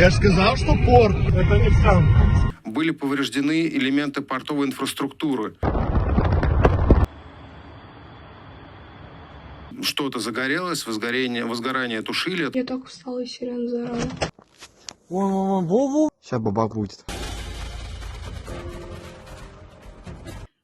Я же сказал, что порт. Это не сам. Были повреждены элементы портовой инфраструктуры. Что-то загорелось, возгорение, возгорание тушили. Я так устала, и сирен заорала. Сейчас бабак будет.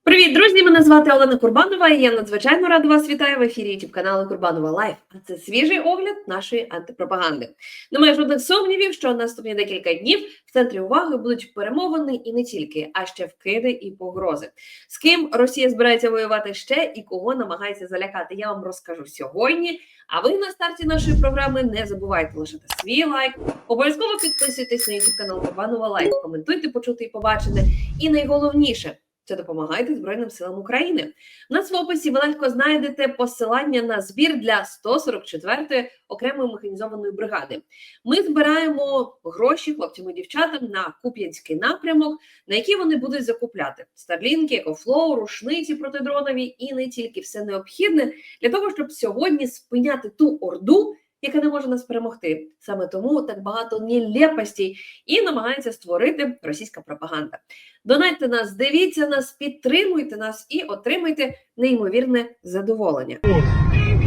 Привіт, друзі! Мене звати Олена Курбанова, і я надзвичайно рада вас вітаю в ефірі youtube каналу Курбанова Лайф. А це свіжий огляд нашої антипропаганди. Немає жодних сумнівів, що наступні декілька днів в центрі уваги будуть перемовини і не тільки, а ще вкиди і погрози. З ким Росія збирається воювати ще і кого намагається залякати, я вам розкажу сьогодні. А ви на старті нашої програми не забувайте лишити свій лайк. Обов'язково підписуйтесь на youtube канал Курбанова Лайф, коментуйте, почути і побачити. І найголовніше це допомагайте Збройним силам України. У нас в описі ви легко знайдете посилання на збір для 144-ї окремої механізованої бригади. Ми збираємо гроші хлопцям і дівчатам на Куп'янський напрямок, на які вони будуть закупляти старлінки, екофлоу, рушниці протидронові і не тільки все необхідне для того, щоб сьогодні спиняти ту орду. Яка не може нас перемогти саме тому так багато нелепостей і намагається створити російська пропаганда. Донайте нас, дивіться нас, підтримуйте нас і отримайте неймовірне задоволення.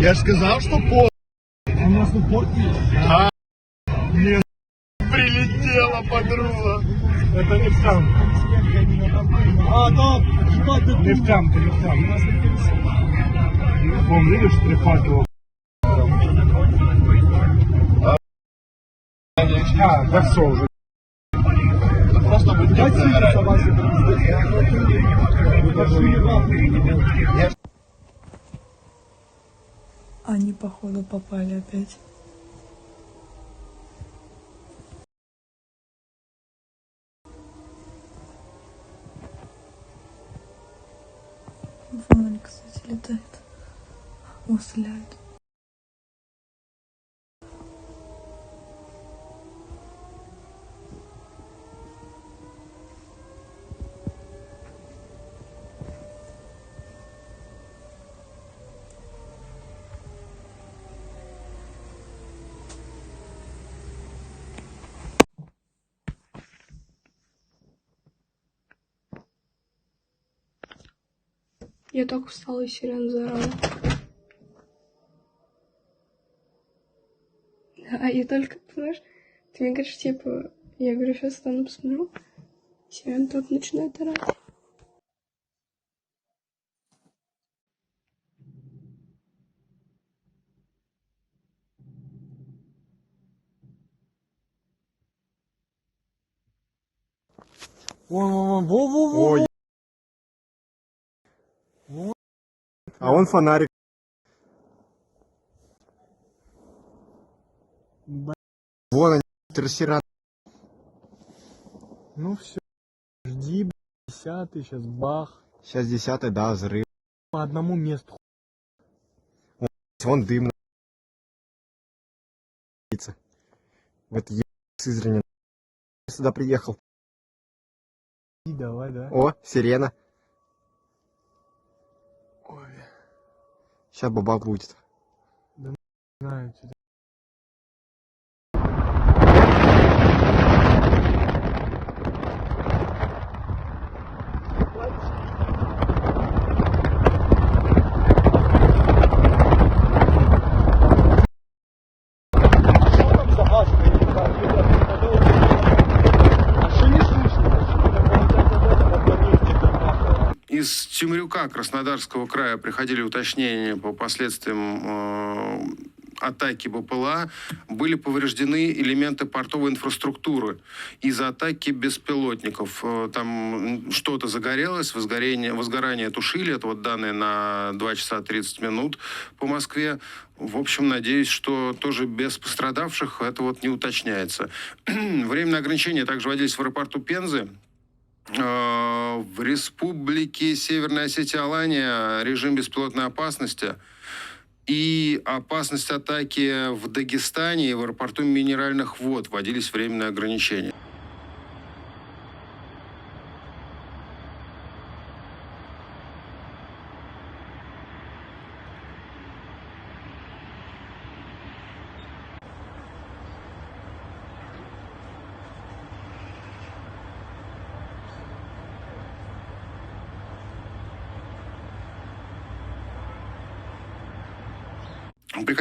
Я же сказал, что порт. А у нас тут порт есть? Нет. Подруга. Это не сам. А, да, Не сам, ты не сам. Вон, видишь, три факела. А, да все уже. Просто будет Они, походу, попали опять. Вон они, кстати, летают. О. Я так устала, и сирен заорала. Да, и только, знаешь, ты мне говоришь, типа, я говорю, сейчас стану посмотрю. Сирен тут начинает орать. Вон, вон, вон, вон, вон, вон. А он фонарик. Б- Вон они, трассера. Ну все. Жди, десятый, сейчас бах. Сейчас десятый, да, взрыв. По одному месту. Вон дым. на- Вот е... Сызрани. Сюда приехал. И давай, да. О, сирена. Сейчас бабак будет. знаю тебя. Из Тюмрюка Краснодарского края приходили уточнения по последствиям э, атаки БПЛА. Были повреждены элементы портовой инфраструктуры из-за атаки беспилотников. Э, Там что-то загорелось, возгорение, возгорание тушили. Это вот данные на 2 часа 30 минут по Москве. В общем, надеюсь, что тоже без пострадавших это вот не уточняется. Временные ограничения также вводились в аэропорту Пензы. Э, В республике Северная Осетия Алания режим беспилотной опасности и опасность атаки в Дагестане и в аэропорту минеральных вод вводились временные ограничения.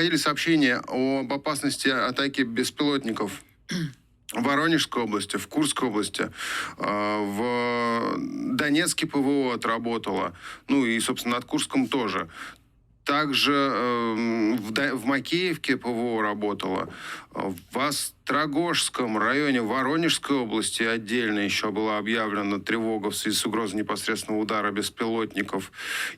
Приходили сообщения об опасности атаки беспилотников в Воронежской области, в Курской области, э, в Донецке ПВО отработало, ну и, собственно, над Курском тоже. Также э, Да- в Макеевке ПВО работало. В Острогожском районе Воронежской области отдельно еще была объявлена тревога в связи с угрозой непосредственного удара беспилотников.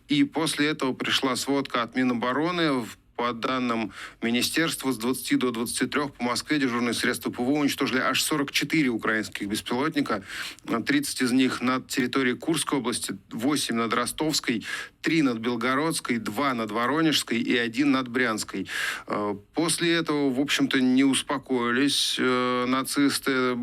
И после этого пришла сводка от Минобороны в- по данным министерства, с 20 до 23 по Москве дежурные средства ПВО уничтожили аж 44 украинских беспилотника. 30 из них над территорией Курской области, 8 над Ростовской, 3 над Белгородской, 2 над Воронежской и 1 над Брянской. Э, После этого, в общем-то, не успокоились э, нацисты.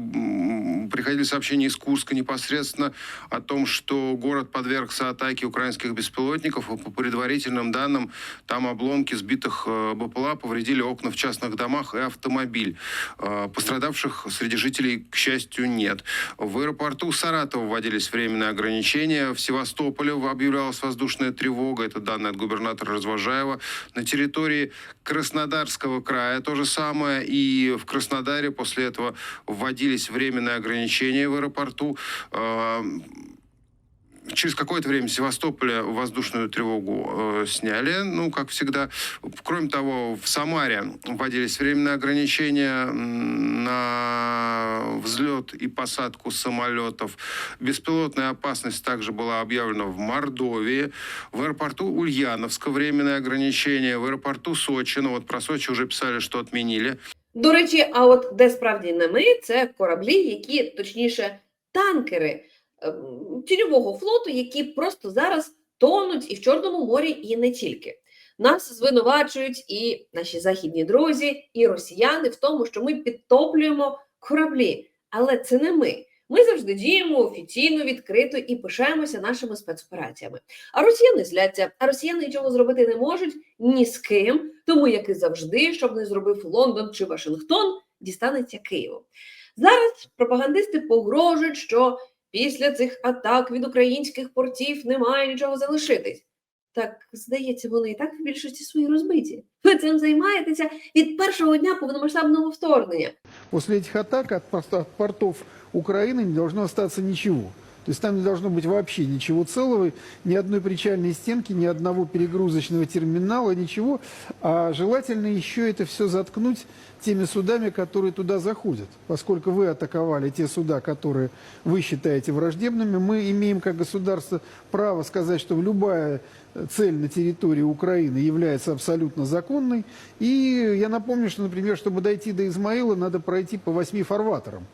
Приходили сообщения из Курска непосредственно о том, что город подвергся атаке украинских беспилотников. По предварительным данным, там обломки сбитых э, БПЛА повредили окна в частных домах и автомобиль. Э, Пострадавших среди жителей, к счастью, нет. В аэропорту Саратова вводились временные ограничения. В Севастополе объявлялась воздушная тревога. Это данные от губернатора Развожаева. На территории Краснодарского края то же самое. И в Краснодаре после этого вводились временные ограничения в аэропорту. Э, Через какое-то время в Севастополе воздушную тревогу э, сняли, ну, как всегда. Кроме того, в Самаре вводились временные ограничения м, на взлет и посадку самолетов. Беспилотная опасность также была объявлена в Мордовии. В аэропорту Ульяновска временные ограничения. В аэропорту Сочи, ну вот про Сочи уже писали, что отменили. До речі, а от де справді не ми, це кораблі, які, точніше, танкери ем, тіньового флоту, які просто зараз тонуть і в Чорному морі, і не тільки. Нас звинувачують і наші західні друзі, і росіяни в тому, що ми підтоплюємо кораблі. Але це не ми. Ми завжди діємо офіційно, відкрито і пишаємося нашими спецопераціями. А росіяни зляться, а росіяни нічого зробити не можуть ні з ким, тому як і завжди, щоб не зробив Лондон чи Вашингтон, дістанеться Києву. Зараз пропагандисти погрожують, що після цих атак від українських портів немає нічого залишитись. Так, здається, вони і так в більшості свої розбиті. Ви цим займаєтеся від першого дня повномасштабного вторгнення. Після цих атак від портів України не повинно залишитися ничего. То есть там не должно быть вообще ничего целого, ни одной причальной стенки, ни одного перегрузочного терминала, ничего. А желательно еще это все заткнуть теми судами, которые туда заходят. Поскольку вы атаковали те суда, которые вы считаете враждебными, мы имеем как государство право сказать, что любая э, цель на территории Украины является абсолютно законной. И я напомню, что, например, чтобы дойти до Измаила, надо пройти по восьми фарватерам.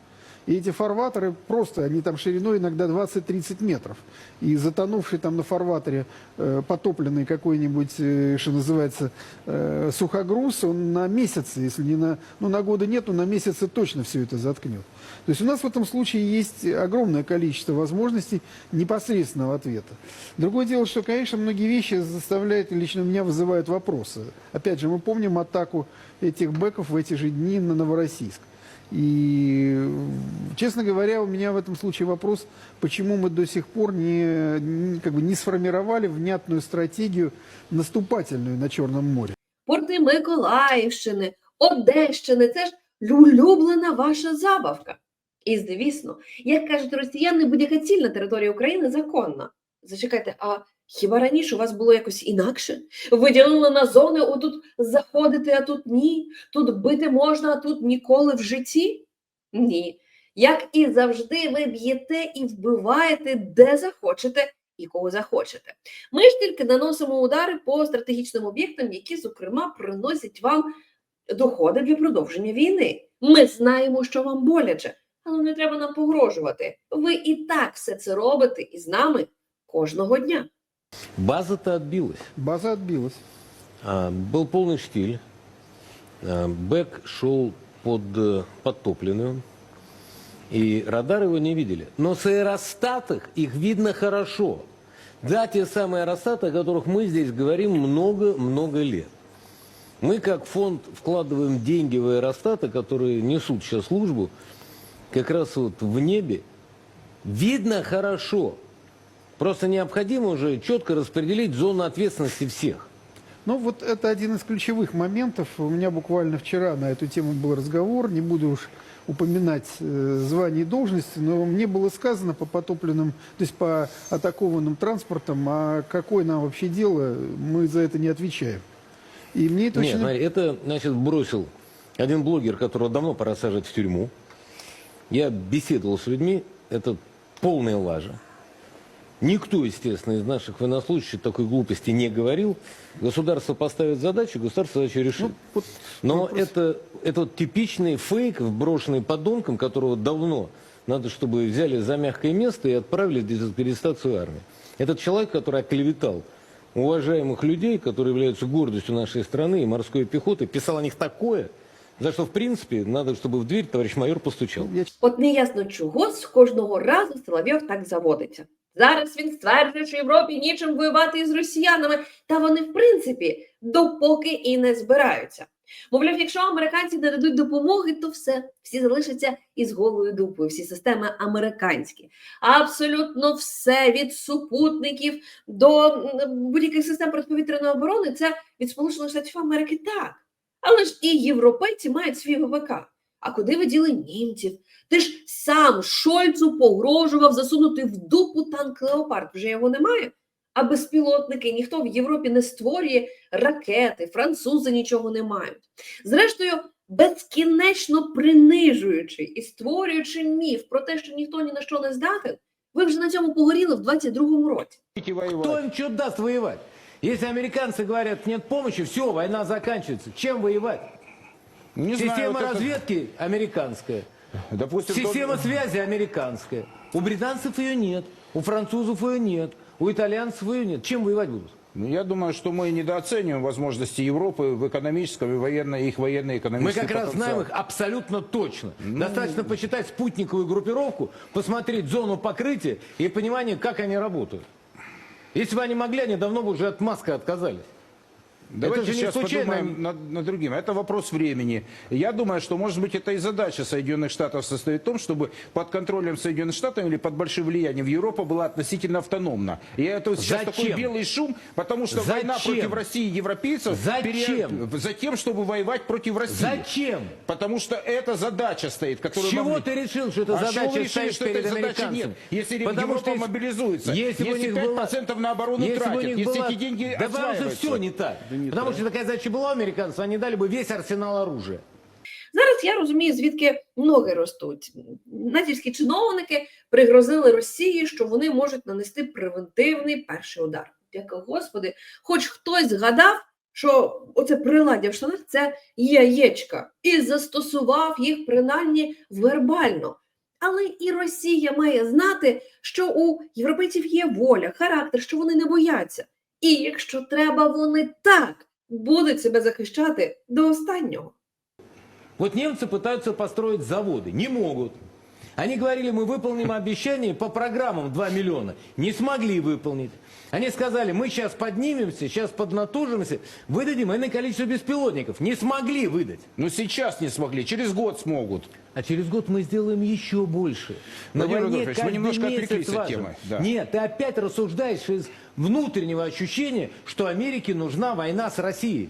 И эти фарватеры просто, они там шириной иногда 20-30 метров. И затонувший там на фарватере э, потопленный какой-нибудь, э, что называется, э, сухогруз, он на месяцы, если не на, ну на годы нет, но на месяцы точно все это заткнет. То есть у нас в этом случае есть огромное количество возможностей непосредственного ответа. Другое дело, что, конечно, многие вещи заставляют, лично меня вызывают вопросы. Опять же, мы помним атаку этих бэков в эти же дни на Новороссийск. И, честно говоря, у меня в этом случае вопрос, почему мы до сих пор не, не- как бы не сформировали внятную стратегию наступательную на Черном море. Порти Миколаївщини, Одещини це ж улюблена ваша забавка. І звісно, як кажуть росіяни, будь-яка ціль на території України законна. Зачекайте, а хіба раніше у вас було якось інакше? Ви ділили на зони, отут заходити, а тут ні, тут бити можна, а тут ніколи в житті? Ні. Як і завжди, ви б'єте і вбиваєте де захочете і кого захочете. Ми ж тільки наносимо удари по стратегічним об'єктам, які, зокрема, приносять вам доходи для продовження війни. Ми знаємо, що вам боляче, але не треба нам погрожувати. Ви і так все це робите із нами кожного дня. База-то отбилась. База отбилась. А, Был полный штиль. А, Бэк шел под э, подтопленную. И радар его не видели. Но с аэростатах их видно хорошо. Да, те самые аэростаты, о которых мы здесь говорим много-много лет. Мы как фонд вкладываем деньги в аэростаты, которые несут сейчас службу, как раз вот в небе. Видно хорошо. Просто необходимо уже четко распределить зону ответственности всех. Ну, вот это один из ключевых моментов. У меня буквально вчера на эту тему был разговор. Не буду уж упоминать э, звание и должности, но мне было сказано по потопленным, то есть по атакованным транспортам, а какое нам вообще дело, мы за это не отвечаем. И мне это Нет, очень... смотри, это, значит, бросил один блогер, которого давно пора сажать в тюрьму. Я беседовал с людьми, это полная лажа. Никто, естественно, из наших военнослужащих такой глупости не говорил. Государство поставит задачу, государство задачу решит. Ну, вот Но вопрос- это, это вот типичный фейк, вброшенный подонком, которого давно надо, чтобы взяли за мягкое место и отправили в дезинтересацию армии. Этот человек, который оклеветал уважаемых людей, которые являются гордостью нашей страны и морской пехоты, писал о них такое, за что, в принципе, надо, чтобы в дверь товарищ майор постучал. Я От неясно чого з кожного разу Соловйов так заводиться. Зараз він стверджує, що Європі нічим воювати із росіянами, та вони, в принципі, допоки і не збираються. Мовляв, якщо американці не дадуть допомоги, то все, всі залишаться із голою дупою, всі системи американські. Абсолютно все від супутників до будь-яких систем протиповітряної оборони це від Сполучених Штатів Америки так. Але ж і європейці мають свій ВПК. А куди ви діли німців? Ти ж сам Шольцу погрожував засунути в дупу танк Леопард. Вже його немає. А безпілотники ніхто в Європі не створює ракети, французи нічого не мають. Зрештою, безкінечно принижуючи і створюючи міф про те, що ніхто ні на що не здатен, ви вже на цьому погоріли в 22-му році. Кто им что даст воевать? Если американцы говорят, нет помощи, все, война заканчивается. Чем воевать? Не знаю, Система вот это- разведки американская. Допустим, Система тот- связи американская. У британцев ее нет, у французов ее нет, у итальянцев ее нет. Чем воевать будут? Ну, Я думаю, что мы недооцениваем возможности Европы в экономическом и военно, их Мы военно-экономическом как раз знаем их абсолютно точно. Достаточно почитать спутниковую группировку, посмотреть зону покрытия и понимание, как они работают. Если бы они могли, они давно бы уже от Маска отказались. Давайте Это же не сейчас случайно. подумаем над, над другим. Это вопрос времени. Я думаю, что, может быть, это и задача Соединенных Штатов состоит в том, чтобы под контролем Соединенных Штатов или под большим влиянием Европа была относительно автономна. И это сейчас Зачем? такой белый шум, потому что война Зачем? против России и европейцев... Зачем? За тем, чтобы воевать против России. Зачем? Потому что эта задача стоит, С которую... чего могли- ты решил, что это А с задача вы решили, что этой задачи нет? Если Потому Европа что мобилизуется, если если них 5% была- на оборону если них если эти деньги Да что осваиваются. все не так. Потому что такая задача была у американцев, они дали бы весь арсенал оружия. Зараз я розумію, звідки ноги ростуть. Натівські чиновники пригрозили Росії, що вони можуть нанести превентивний перший удар. Дяка Господи, хоч хтось згадав, що оце приладдя в штанах це яєчка, і застосував їх принаймні вербально. Але і Росія має знати, що у європейців є воля, характер, що вони не бояться. І якщо треба, вони так будуть себе захищати до останнього. Вот немцы пытаются построить заводы, не могут. Они говорили, мы выполним обещание по программам 2 миллиона. Не смогли выполнить. Они сказали, мы сейчас поднимемся, сейчас поднатужимся, выдадим иное количество беспилотников. Не смогли выдать. Ну сейчас не смогли, через год смогут. А через год мы сделаем еще больше. На Владимир войне каждый немножко отвлеклись от темы, да. Нет, ты опять рассуждаешь из внутреннего ощущения, что Америке нужна война с Россией.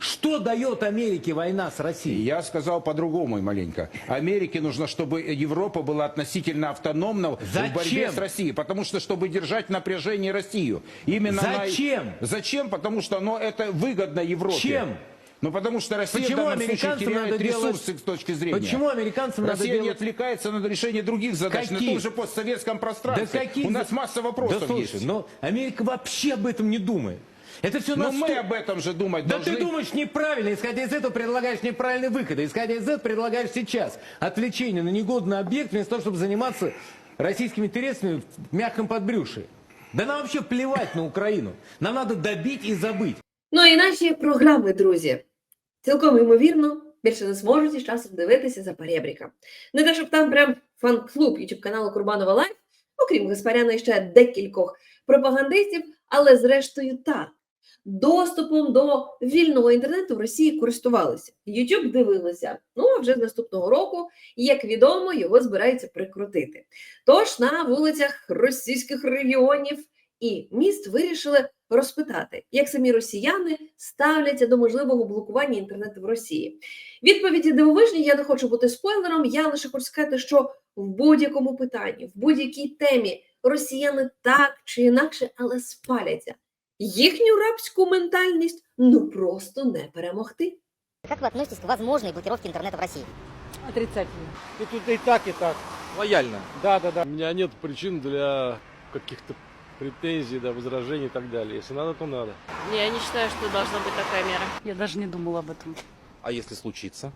Что дает Америке война с И Россией? Я сказал по-другому маленько. Америке нужно, чтобы Европа была относительно автономна в Зачем? борьбе с Россией. Потому что, чтобы держать в напряжении Россию. Именно Зачем? Зачем? Потому что оно, это выгодно Европе. Чем? Ну, потому что Россия Почему в данном случае теряет надо делать- ресурсы с точки зрения. Почему американцам надо Россия не делать... отвлекается на решение других задач Каких? на том же постсоветском пространстве. Да каких У нас масса вопросов Да слушай, есть. но Америка вообще об этом не думает. Это все Но на мы об этом же думать Да должны. ты думаешь неправильно, исходя из этого предлагаешь неправильный выход. И исходя из этого предлагаешь сейчас отвлечение на негодный объект, вместо того, чтобы заниматься российскими интересами в мягком подбрюшии. Да нам вообще плевать на Украину. Нам надо добить и забыть. Ну і наші програми, друзі, цілком ймовірно, більше не зможуть із часом дивитися за перебріка. Не те, щоб там прям фан-клуб YouTube каналу Курбанова Лайф, окрім Гаспаряна і ще декількох пропагандистів, але зрештою так. Доступом до вільного інтернету в Росії користувалися. YouTube дивилися. Ну а вже з наступного року, як відомо, його збираються прикрутити. Тож на вулицях російських регіонів і міст вирішили розпитати, як самі росіяни ставляться до можливого блокування інтернету в Росії. Відповіді дивовижні. Я не хочу бути спойлером. Я лише хочу сказати, що в будь-якому питанні, в будь-якій темі росіяни так чи інакше, але спаляться. Їхню рабську ментальність ну просто не перемогти. Как вы относитесь к возможной блокировке интернета в России? Отрицательно. Тут и так, и так. Лояльно. Да, да, да. У меня нет причин для каких-то претензий, да, возражений и так далее. Если надо, то надо. Не, я не считаю, что должна быть такая мера. Я даже не думала об этом. А если случится?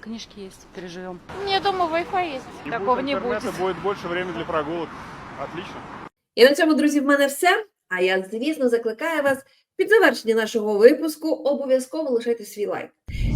Книжки есть, переживем. Не, думаю, Wi-Fi есть. Такого не будет. будет больше времени для прогулок. Отлично. І на цьому, друзі, в мене все. А я, звісно, закликаю вас під завершення нашого випуску обов'язково лишайте свій лайк.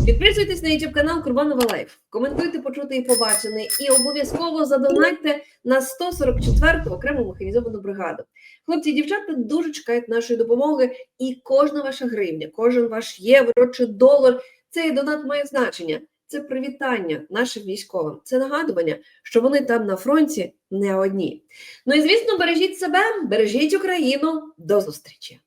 Підписуйтесь на YouTube канал Курбанова Лайф, коментуйте почути і побачене, і обов'язково задонайте на 144-ту окрему механізовану бригаду. Хлопці і дівчата дуже чекають нашої допомоги, і кожна ваша гривня, кожен ваш євро чи долар цей донат має значення. Це привітання нашим військовим. Це нагадування, що вони там на фронті не одні. Ну і звісно, бережіть себе, бережіть Україну. До зустрічі!